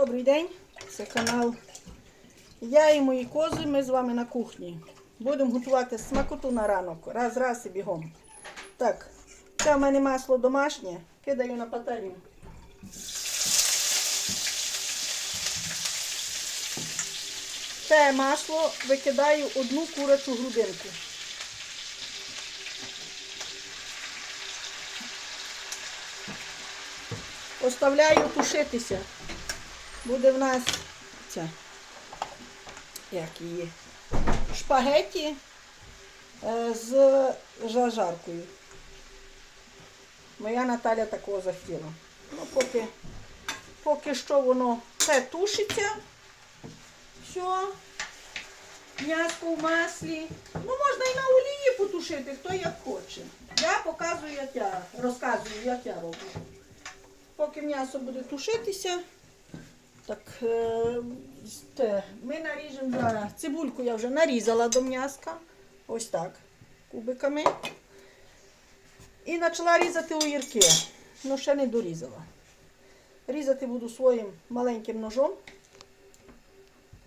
Добрий день, це канал Я і мої кози. Ми з вами на кухні. Будемо готувати смакоту на ранок. Раз, раз і бігом. Так, це в мене масло домашнє. Кидаю на пательню. Це масло викидаю одну курячу грудинку. Оставляю тушитися. Буде в нас ця, як її, шпагеті е, з зажаркою. Моя Наталя такого захотіла. Ну, поки, поки що воно все тушиться. Все. М'яско в маслі. Ну, можна і на олії потушити, хто як хоче. Я показую, як я розказую, як я роблю. Поки м'ясо буде тушитися, так е, те, ми наріжемо зараз. Цибульку я вже нарізала до м'яска. Ось так, кубиками. І почала різати огірки. Ну, ще не дорізала. Різати буду своїм маленьким ножом.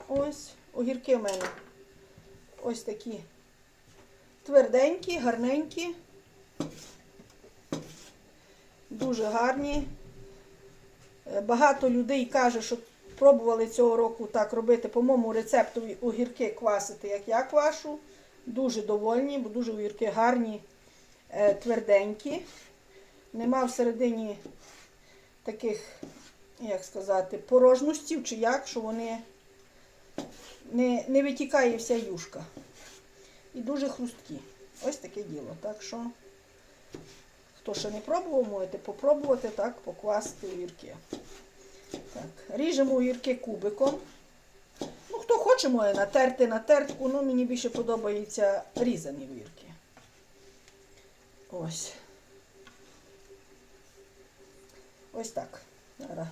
Ось, огірки в мене ось такі тверденькі, гарненькі, дуже гарні. Е, Багато людей каже, що пробували цього року так робити по моєму рецепту огірки квасити, як я квашу. Дуже довольні, бо дуже огірки гарні, е, тверденькі. Нема всередині таких, як сказати, порожностів чи як, що вони не, не витікає вся юшка. І дуже хрусткі. Ось таке діло. Так що, хто ще не пробував, можете попробувати так поквасити огірки. Так, ріжемо огірки кубиком. Ну, хто хоче, може натерти на тертку, ну мені більше подобається різані огірки. Ось. Ось так. Зараз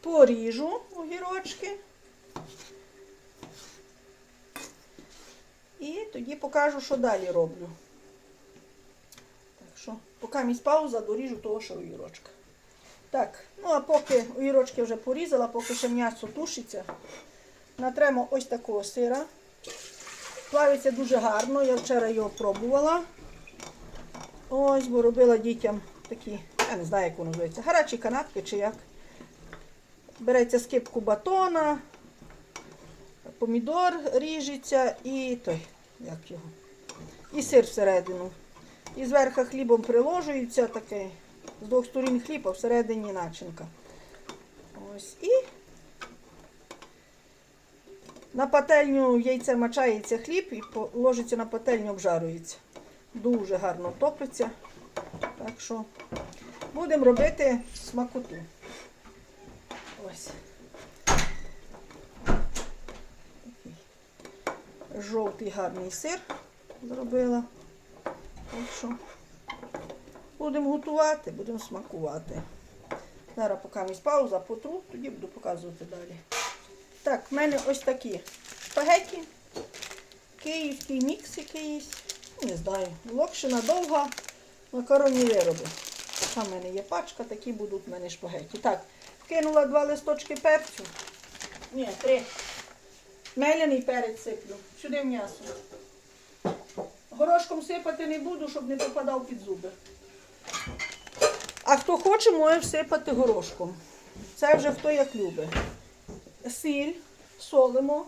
поріжу огірочки. І тоді покажу, що далі роблю. Так що, поки місь пауза, доріжу того, що огірочка. Так, ну а поки огірочки вже порізала, поки ще м'ясо тушиться, натремо ось такого сира. Плавиться дуже гарно, я вчора його пробувала. Ось, бо робила дітям такі, я не знаю, як воно називається, гарячі канапки чи як. Береться скипку батона, помідор ріжеться і той, як його, і сир всередину. І зверху хлібом приложується такий, з двох сторін хліб, а всередині начинка. Ось і на пательню яйце мачається хліб і ложиться на пательню, обжарюється. Дуже гарно топиться. Так що будемо робити смакоту. Ось. жовтий гарний сир зробила. Так що будемо готувати, будемо смакувати. Зараз поки місь пауза, потру, тоді буду показувати далі. Так, в мене ось такі шпагеті. Київський мікс якийсь. Не знаю. Локшина довга, макаронні вироби. Така в мене є пачка, такі будуть в мене шпагеті. Так, вкинула два листочки перцю. Ні, три. Меляний перець сиплю. Сюди м'ясо. Горошком сипати не буду, щоб не попадав під зуби. А хто хоче, може всипати горошком. Це вже хто як любить. Сіль, солимо.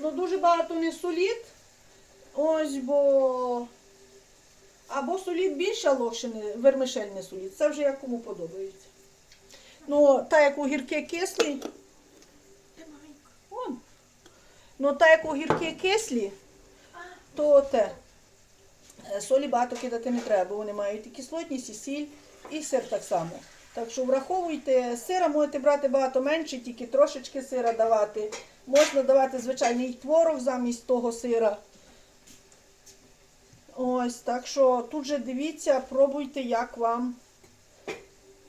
Ну, дуже багато не соліть. Ось, бо. Або соліть більше, а локшини, вермишель не соліть. Це вже як кому подобається. Ну, так як огірки кислі, Вон. Ну, так як огірки кислі, то те. Е, Солі багато кидати не треба, вони мають і кислотність, і сіль, і сир так само. Так що враховуйте, сира можете брати багато менше, тільки трошечки сира давати. Можна давати звичайний творог замість того сира. Ось, так що тут же дивіться, пробуйте, як вам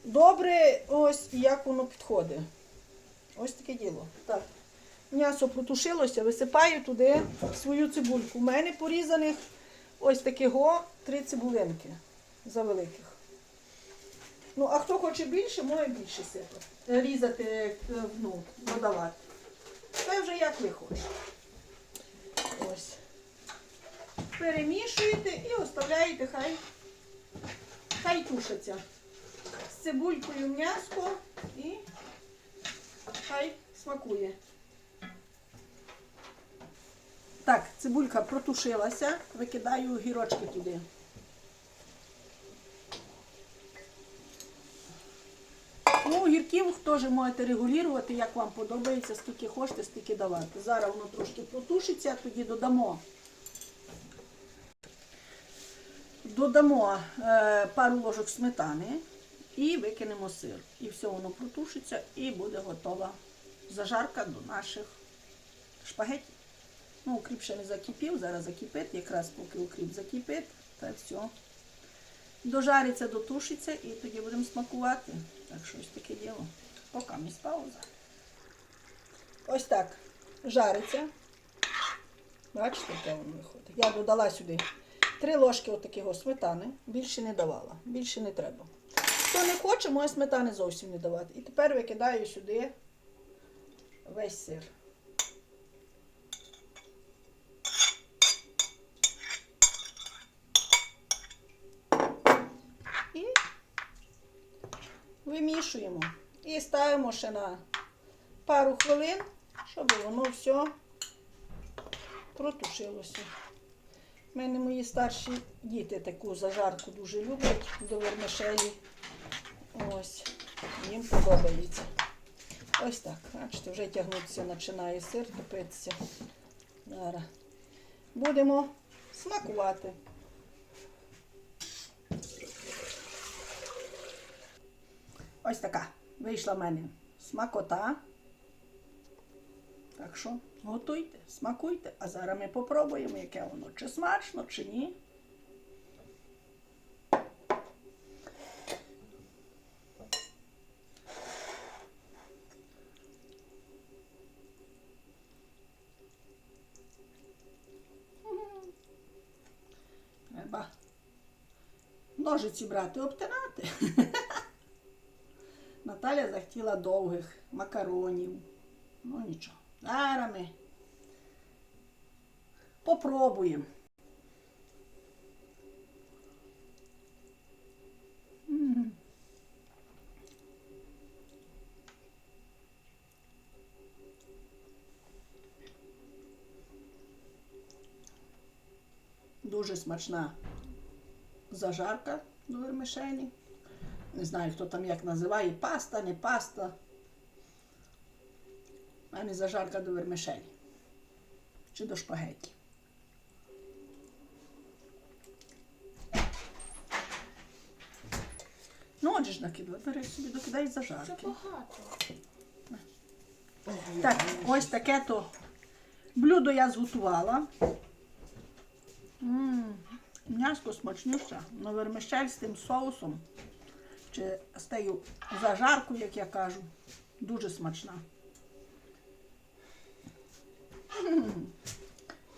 добре, ось і як воно підходить. Ось таке діло. Так. М'ясо протушилося, висипаю туди свою цибульку. У мене порізаних ось такого три цибулинки за великих. Ну, а хто хоче більше, може більше сипати. Е, Різати, е, ну, додавати. Це вже як ви хочете. Ось. Перемішуєте і оставляєте, хай, хай тушиться. З цибулькою м'яско і хай смакує. Так, цибулька протушилася, викидаю гірочки туди. Ну, гірків теж можете регулювати, як вам подобається, скільки хочете, стільки давати. Зараз воно трошки протушиться, тоді додамо. Додамо е, пару ложок сметани і викинемо сир. І все воно протушиться і буде готова зажарка до наших шпагетів. Ну, укріп ще не закипів, зараз закипить, якраз поки укріп закипить, та все. Дожариться, дотушиться і тоді будемо смакувати. Так що ось таке діло. Поки місь пауза. Ось так. Жариться. Бачите, яке воно виходить. Я додала сюди три ложки отакого сметани. Більше не давала. Більше не треба. Хто не хоче, може сметани зовсім не давати. І тепер викидаю сюди весь сир. Вимішуємо. І ставимо ще на пару хвилин, щоб воно все протушилося. У мене мої старші діти таку зажарку дуже люблять до вермишелі. Ось, їм подобається. Ось так. Бачите, вже тягнутися починає сир, топитися. Зараз будемо смакувати. Ось така вийшла в мене смакота. Так що готуйте, смакуйте, а зараз ми попробуємо, яке воно, чи смачно, чи ні. Треба ножиці брати, обтинати. Наталя захотіла довгих макаронів. Ну нічого. Зараз ми попробуємо. Дуже смачна зажарка до вермишелі. Не знаю, хто там як називає, паста, не паста. У мене зажарка до вермишелі. Чи до шпагетті. Ну, отже ж накидала, бери собі, докидай Це багато. Так, ось таке то блюдо я зготувала. М'яско смачнюще, на вермишель з тим соусом. Чи з тією зажаркою, як я кажу. Дуже смачна.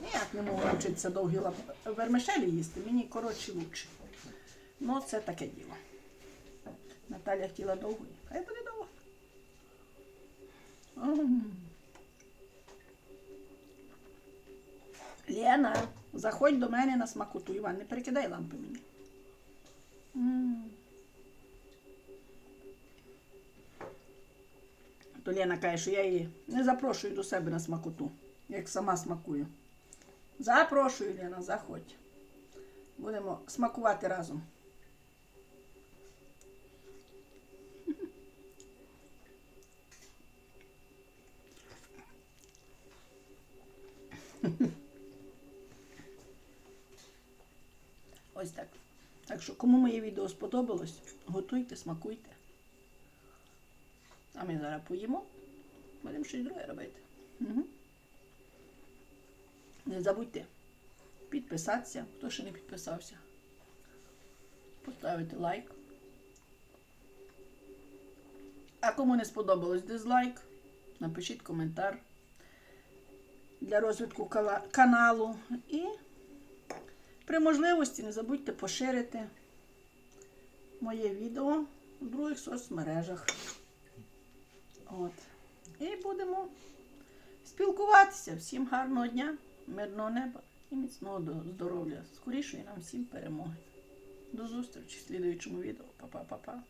Ніяк не можу навчитися довгі лап- вермишелі їсти, мені коротше лучше. Ну, це таке діло. Наталя хотіла довгої. Хай буде довго. Лена, заходь до мене на смакоту, Іван, не перекидай лампи мені. То Лена каже, що я її не запрошую до себе на смакоту, як сама смакую. Запрошую, Лена, заходь. Будемо смакувати разом. Ось так. Так що, кому моє відео сподобалось, готуйте, смакуйте. А ми зараз поїмо. Будемо щось друге робити. Угу. Не забудьте підписатися, хто ще не підписався. Поставити лайк. А кому не сподобалось дизлайк, напишіть коментар для розвитку каналу. І при можливості не забудьте поширити моє відео в других соцмережах. От. І будемо спілкуватися. Всім гарного дня, мирного неба і міцного здоров'я. Скорішої нам всім перемоги. До зустрічі в слідуючому відео. Па-па-па-па.